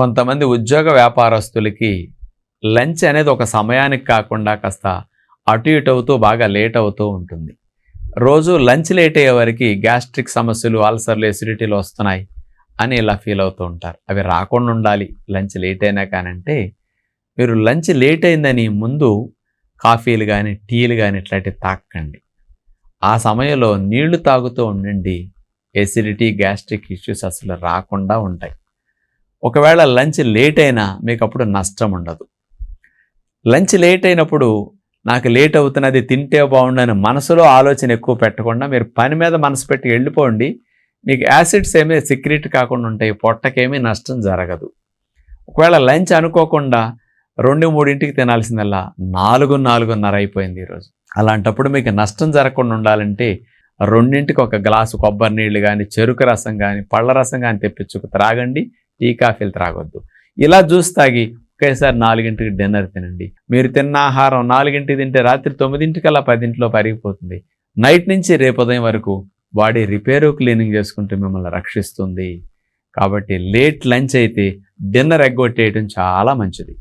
కొంతమంది ఉద్యోగ వ్యాపారస్తులకి లంచ్ అనేది ఒక సమయానికి కాకుండా కాస్త అటు ఇటు అవుతూ బాగా లేట్ అవుతూ ఉంటుంది. రోజు లంచ్ లేట్ అయ్యే వరకు గ్యాస్ట్రిక్ సమస్యలు అల్సర్లు ఎసిడిటీలు వస్తున్నాయి అని ఇలా ఫీల్ అవుతూ ఉంటారు. అవి రాకుండా ఉండాలి. లంచ్ లేట్ అయినా కానంటే మీరు లంచ్ లేట్ అయిందని ముందు కాఫీలు కానీ టీలు కానీ ఇట్లాంటివి తాకండి. ఆ సమయంలో నీళ్ళు తాగుతూ ఉండండి. ఎసిడిటీ గ్యాస్ట్రిక్ ఇష్యూస్ అసలు రాకుండా ఉంటాయి. ఒకవేళ లంచ్ లేట్ అయినా మీకు అప్పుడు నష్టం ఉండదు. లంచ్ లేట్ అయినప్పుడు నాకు లేట్ అవుతున్నది తింటే బాగుండని మనసులో ఆలోచన ఎక్కువ పెట్టకుండా మీరు పని మీద మనసు పెట్టి వెళ్ళిపోండి. మీకు యాసిడ్స్ ఏమీ సిక్రెట్ కాకుండా ఉంటాయి పొట్టకేమీ నష్టం జరగదు. ఒకవేళ లంచ్ అనుకోకుండా రెండు మూడింటికి తినాల్సిందల్లా నాలుగు నాలుగున్నర అయిపోయింది ఈరోజు. అలాంటప్పుడు మీకు నష్టం జరగకుండా ఉండాలంటే రెండింటికి ఒక గ్లాసు కొబ్బరి నీళ్ళు కానీ చెరుకు రసం కానీ పళ్ళ రసం కానీ తెప్పించుకు త్రాగండి. టీ కాఫీలు త్రాగొద్దు. ఇలా జ్యూస్ తాగి ఒకేసారి నాలుగింటికి డిన్నర్ తినండి. మీరు తిన్న ఆహారం నాలుగింటికి తింటే రాత్రి తొమ్మిదింటికల్లా పదింటిలో పరిగిపోతుంది. నైట్ నుంచి రేపు ఉదయం వరకు బాడీ రిపేరు క్లీనింగ్ చేసుకుంటూ మిమ్మల్ని రక్షిస్తుంది. కాబట్టి లేట్ లంచ్ అయితే డిన్నర్ ఎగ్గొట్టేయడం చాలా మంచిది.